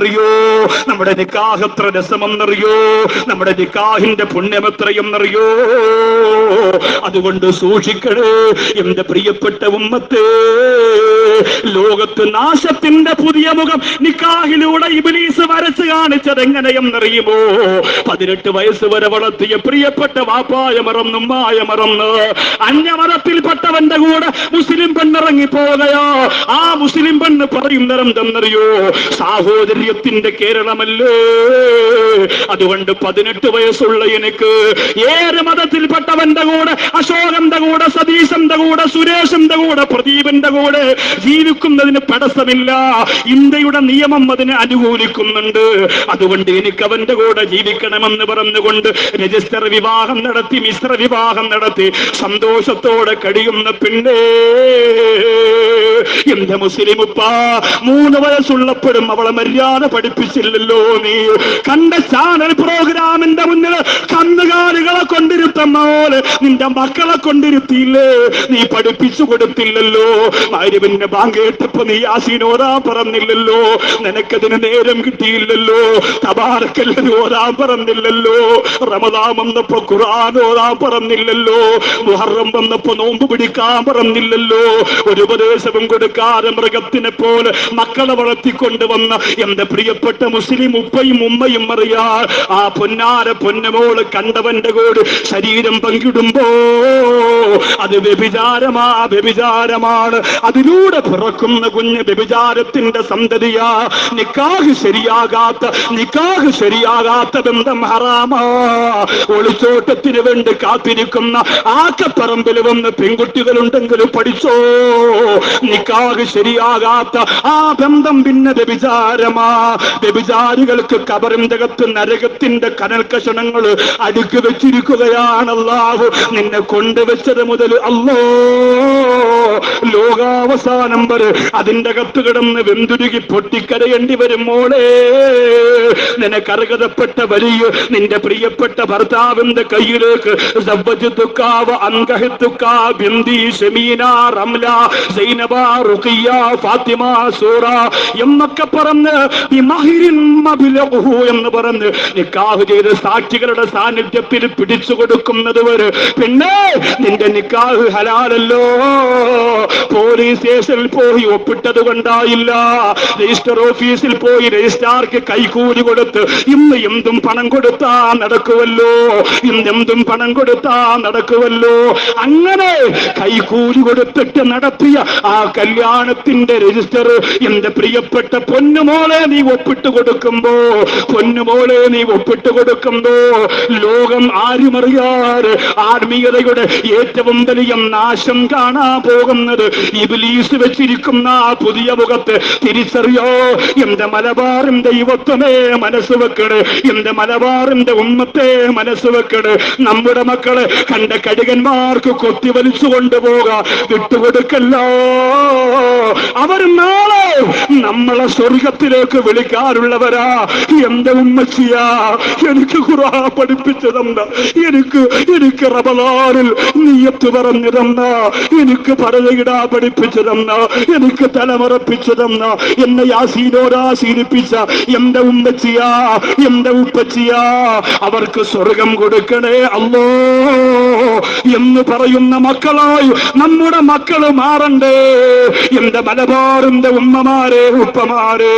അറിയോ നമ്മുടെ നിക്കാഹ് എത്ര രസമെന്നറിയോ? നമ്മുടെ നിക്കാഹിന്റെ പുണ്യം എത്രയെന്നറിയോ അതുകൊണ്ട് സൂക്ഷിക്കണേ. എന്റെ പ്രിയപ്പെട്ട ഉമ്മത്തെ ലോകത്ത് നാശത്തിന്റെ പുതിയ മുഖം നിക്കാഹിലൂടെ ഇബിലീസ് വരച്ച് കാണിച്ചത് എങ്ങനെയെന്നറിയുമോ പതിനെട്ട് വയസ്സ് വരെ വളർത്തിയ പ്രിയപ്പെട്ട വാപ്പായ മറന്നു ഉമ്മായ മറന്ന് അന്യമതത്തിൽപ്പെട്ടവന്റെ കൂടെ മുസ്ലിം പെണ്ണിറങ്ങി പോകയോ ആ മുസ്ലിം പെണ്ണ് പറയുന്നരം തന്നറിയോ? സാഹോദര്യത്തിന്റെ കേരളമല്ലേ? അതുകൊണ്ട് പതിനെട്ട് വയസ്സുള്ള എനിക്ക് ഏത് മതത്തിൽപ്പെട്ടവന്റെ കൂടെ അശോകന്റെ കൂടെ സതീശന്റെ കൂടെ സുരേഷിന്റെ കൂടെ പ്രദീപന്റെ കൂടെ ജീവിക്കുന്നതിന് തടസ്സമില്ല. ഇന്ത്യയുടെ നിയമം അതിനെ അനുകൂലിക്കുന്നുണ്ട്. അതുകൊണ്ട് എനിക്ക് അവന്റെ കൂടെ ജീവിക്കണമെന്ന് പറഞ്ഞുകൊണ്ട് രജിസ്റ്റർ വിവാഹം നടത്തി മിശ്ര വിവാഹം നടത്തി സന്തോഷത്തോടെ കഴിയുന്ന പിന്നെ എന്റെ മുസ്ലിം ഉപ്പ മൂന്ന് വയസ്സുള്ളപ്പോഴും അവളെ മര്യാദ പഠിപ്പിച്ചില്ലല്ലോ നീ. കണ്ട ചാനൽ പ്രോഗ്രാമിന്റെ മുന്നിൽ കന്നുകാലികളെ കൊണ്ടിരുത്തുന്ന പോലെ നിന്റെ മക്കളെ കൊണ്ടിരുത്തിയില്ലേ? നീ പഠിപ്പിച്ചു കൊടുത്തില്ലല്ലോ. ആര്യവിന്റെ ബാങ്ക് കേട്ടപ്പോ നീ ആസീനോരാ പറഞ്ഞില്ലല്ലോ. നിനക്കതിന് നേരം കിട്ടിയില്ലല്ലോ. തബാറക്കല്ലത് ഓരാ പറഞ്ഞില്ലല്ലോ. റമദാൻ വന്നപ്പോ ഖുറാൻ ഓരാ പറഞ്ഞില്ലല്ലോ. മുഹറം വന്നപ്പോ നോമ്പ് പിടിക്കാൻ പറഞ്ഞില്ലല്ലോ. ഒരു ഉപദേശവും കൊടുക്കാതെ മൃഗത്തിനെ പോലെ മക്കളെ വളർത്തിക്കൊണ്ടുവന്ന എന്റെ പ്രിയപ്പെട്ട മുസ്ലിം ഉപ്പയും ഉമ്മയും അറിയാ ആ പൊന്നാര പൊന്നമോൾ കണ്ടവന്റെ കൂടെ ശരീരം Oh. അത് വ്യഭിചാരമാ വ്യഭിചാരമാണ്. അതിലൂടെ പിറക്കുന്ന കുഞ്ഞ് വ്യഭിചാരത്തിന്റെ സന്തതിയാ. നിക്കാഹ് ശരിയാകാത്ത നിക്കാഹ് ശരിയാകാത്ത ബന്ധം ഹറാമാ. ഒളിച്ചോട്ടത്തിന് വേണ്ടി കാത്തിരിക്കുന്ന ആക്കപ്പറമ്പിൽ വന്ന് പെൺകുട്ടികളുണ്ടെങ്കിലും പഠിച്ചോ? നിക്കാഹ് ശരിയാകാത്ത ആ ബന്ധം പിന്നെ വ്യഭിചാരമാ. വ്യഭിചാരികൾക്ക് കബറിന്തകത്ത് നരകത്തിന്റെ കനൽ കഷണങ്ങൾ അടുക്കി വെച്ചിരിക്കുകയാണല്ലാഹു നിന്നെ കൊണ്ടുവച്ചത് മുതൽ അല്ലോ ലോകാവസാനം വരെ അതിന്റെ അകത്ത് കിടന്ന് വെന്തുരുകി പൊട്ടിക്കരയേണ്ടി വരും മോളെ. നിനക്കർഹതപ്പെട്ട വലിയ നിന്റെ പ്രിയപ്പെട്ട ഭർത്താവിന്റെ കയ്യിലേക്ക് സവ്വജിത്തുക്കാവ് അൻകഹിത്തുക്കാ ബിന്ദി ഷമീന റംല സൈനബ റുഖിയ ഫാത്തിമ സൂറ എന്നൊക്കെ പറഞ്ഞ് എന്ന് പറഞ്ഞ് നിക്കാഹ് ചെയ്ത് സാക്ഷികളുടെ സാന്നിധ്യത്തിൽ പിടിച്ചു കൊടുക്കുന്നത് വരെ പിന്നെ നിന്റെ നിക്കാഹ് ഹലാലല്ലോ. പോലീസ് സ്റ്റേഷനിൽ പോയി ഒപ്പിട്ടത് കൊണ്ടായില്ല. രജിസ്റ്റർ ഓഫീസിൽ പോയി രജിസ്ട്രാർക്ക് കൈക്കൂലി കൊടുത്ത് ഇന്ന് എന്തും പണം കൊടുത്താ നടക്കുമല്ലോ ഇന്ന് എന്തും പണം കൊടുത്താ നടക്കുമല്ലോ അങ്ങനെ കൈക്കൂലി കൊടുത്തിട്ട് നടത്തിയ ആ കല്യാണത്തിന്റെ രജിസ്റ്റർ എന്റെ പ്രിയപ്പെട്ട പൊന്നുമോളെ നീ ഒപ്പിട്ട് കൊടുക്കുമ്പോ പൊന്നുമോളെ നീ ഒപ്പിട്ട് കൊടുക്കുമ്പോ ലോകം ആരുമറിയാറ് ആത്മീയതയുടെ ഏറ്റവും വലിയ നാശം കാണാൻ പോകുന്നത്. ഇബിലീസ് വെച്ചിരിക്കുന്ന ആ പുതിയ മുഖത്ത് തിരിച്ചറിയോ? എന്റെ മലബാറും ദൈവത്വമേ മനസ്സ് വെക്കണ് എന്റെ മലബാറിന്റെ ഉമ്മത്തെ മനസ്സ് വെക്കണ് നമ്മുടെ മക്കൾ കണ്ട കടികന്മാർക്ക് കൊത്തി വലിച്ചു കൊണ്ടുപോക. വിട്ടുകൊടുക്കല്ലോ. അവർ നാളെ നമ്മളെ സ്വർഗത്തിലേക്ക് വിളിക്കാറുള്ളവരാ. എന്റെ ഉമ്മച്ചിയാ എനിക്ക് ഖുറാ പഠിപ്പിച്ചു തന്ന എനിക്ക് എനിക്ക് റബലാറിൽ നീയത്ത് പറഞ്ഞു തന്ന എനിക്ക് പറയയിടാ പഠിപ്പിച്ചു തന്ന എനിക്ക് തലമുറപ്പിച്ചു തന്ന എന്നെ യാസീനോരാ എന്റെ ഉമ്മച്ചിയാ എന്റെ ഉപ്പച്ചിയാ അവർക്ക് സ്വർഗം കൊടുക്കണേ അല്ലോ എന്ന് പറയുന്ന മക്കളായി നമ്മുടെ മക്കൾ മാറണ്ടേ. എന്റെ മലബാറിന്റെ ഉമ്മമാരെ ഉപ്പമാരെ.